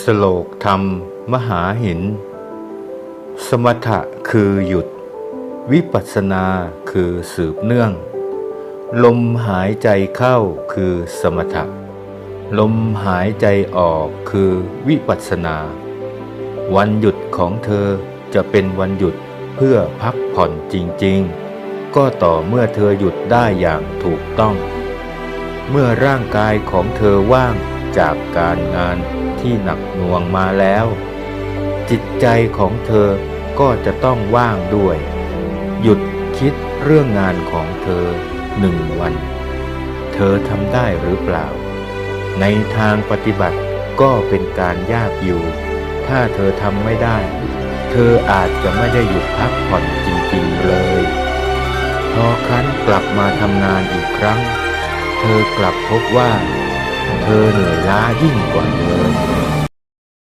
สโลกธรรม มหาหิน สมถะคือหยุด วิปัสสนาคือสืบเนื่อง ลมหายใจเข้าคือสมถะ ลมหายใจออกคือวิปัสสนา วันหยุดของเธอจะเป็นวันหยุดเพื่อพักผ่อนจริงๆ ก็ต่อเมื่อเธอหยุดได้อย่างถูกต้อง เมื่อร่างกายของเธอว่างจากการงาน ที่หนักหน่วงมาแล้ว จิตใจของเธอก็จะต้องว่างด้วย หยุดคิดเรื่องงานของเธอหนึ่งวัน เธอทำได้หรือเปล่า ในทางปฏิบัติก็เป็นการยากอยู่ ถ้าเธอทำไม่ได้ เธออาจจะไม่ได้หยุดพักผ่อนจริงๆเลย พอครั้นกลับมาทำงานอีกครั้ง เธอกลับพบว่า เธอเหนื่อยล้ายิ่งกว่าเดิม